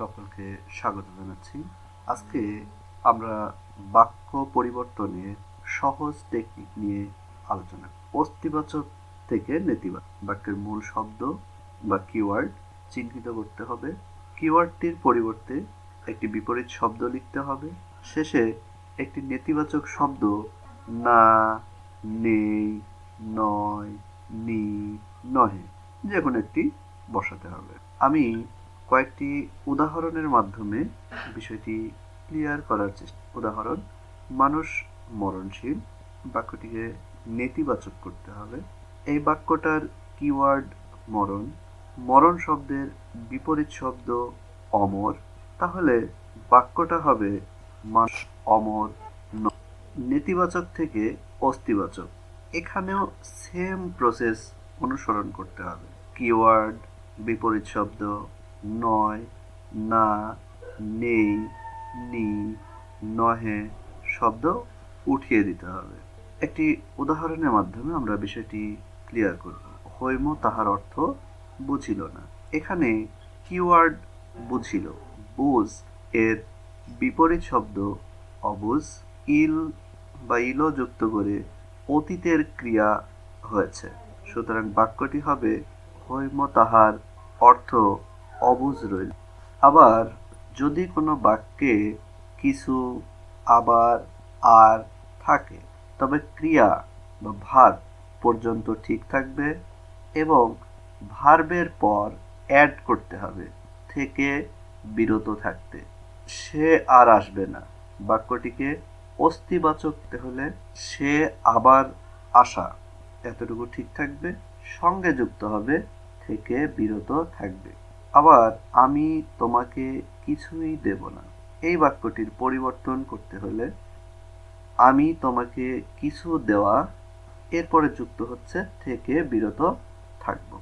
সকলকে স্বাগত জানাচ্ছি। আজকে আমরা বাক্য পরিবর্তনের সহজ টেকনিক নিয়ে আলোচনা অস্তিবাচক থেকে নেতিবাচক। বাক্যের মূল শব্দ বা কিওয়ার্ড চিহ্নিত করতে হবে। কিওয়ার্ডটির পরিবর্তে একটি বিপরীত শব্দ লিখতে হবে। শেষে একটি নেতিবাচক শব্দ না, নেই, নয়, নি, নহে যে কোনো একটি বসাতে হবে। আমি কয়েকটি উদাহরণের মাধ্যমে বিষয়টি ক্লিয়ার করার চেষ্টা উদাহরণ, মানুষ মরণশীল, বাক্যটিকে নেতিবাচক করতে হবে। এই বাক্যটার কিওয়ার্ড মরণ। মরণ শব্দের বিপরীত শব্দ অমর। তাহলে বাক্যটা হবে মানুষ অমর নেতিবাচক থেকে অস্তিবাচক এখানেও সেম প্রসেস অনুসরণ করতে হবে। কিওয়ার্ড বিপরীত শব্দ নয়, না, নেই, নি, নহে শব্দ উঠিয়ে দিতে হবে। একটি উদাহরণের মাধ্যমে আমরা বিষয়টি ক্লিয়ার করব। হৈম তাহার অর্থ বুঝিল না। এখানে কিওয়ার্ড বুঝিল। বুঝ এর বিপরীত শব্দ অবুঝ, ইল বা ইলো যুক্ত করে অতীতের ক্রিয়া হয়েছে। সুতরাং বাক্যটি হবে, হৈম তাহার অর্থ অবুঝ রইল। আবার যদি কোনো বাক্যে কিছু আবার আর থাকে, তবে ক্রিয়া বা ভার পর্যন্ত ঠিক থাকবে এবং ভার্বের পর অ্যাড করতে হবে, থেকে বিরত থাকতে। সে আর আসবে না। বাক্যটিকে অস্তিবাচক হলে সে আবার আসা এতটুকু ঠিক থাকবে, সঙ্গে যুক্ত হবে, থেকে বিরত থাকবে। আবার আমি তোমাকে কিছুই দেব না। এই বাক্যটির পরিবর্তন করতে হলে আমি তোমাকে কিছু দেওয়া, এরপরে যুক্ত হচ্ছে, থেকে বিরত থাকব।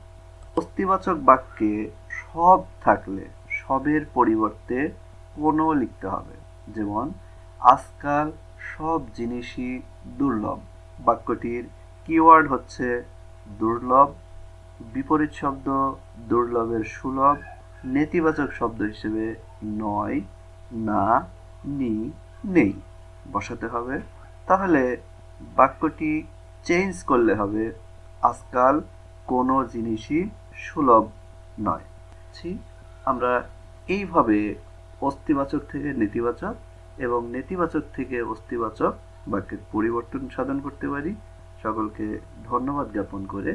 অস্তিবাচক বাক্যে সব থাকলে সবের পরিবর্তে কোনো লিখতে হবে। যেমন, আজকাল সব জিনিসই দুর্লভ। বাক্যটির কিওয়ার্ড হচ্ছে দুর্লভ। বিপরীত শব্দ দুর্লভের সুলভ নেতিবাচক শব্দ হিসেবে নয় না নি নেই বসাতে হবে। তাহলে বাক্যটি চেঞ্জ করলে হবে আজকাল কোনো জিনিসই সুলভ নয়। ছি, আমরা এইভাবে অস্তিবাচক থেকে নেতিবাচক এবং নেতিবাচক থেকে অস্তিবাচক বাক্যের পরিবর্তন সাধন করতে পারি। সকলকে ধন্যবাদ জ্ঞাপন করে